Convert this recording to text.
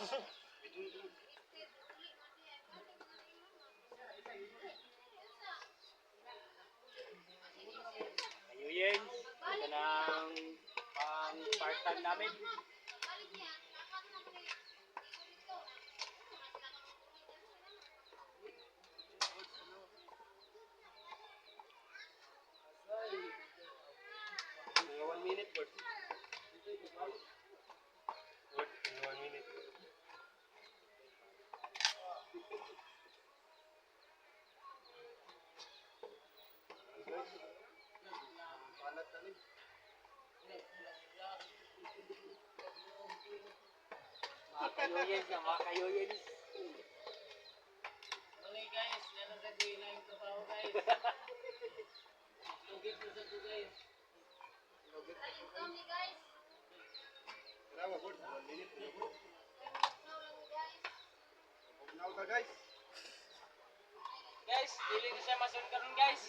Ayun, ito ng pang part-time namin. Mga one minute, boss. What? Mga one minute. Palat na mga kayoyen. Mali guys, yan ang sabi na yung trabaho guys. Tugit mo sa to guys. Tara, boss. One minute na, boss. Pagnaw ka, guys. Guys, dili na siya masun karon guys.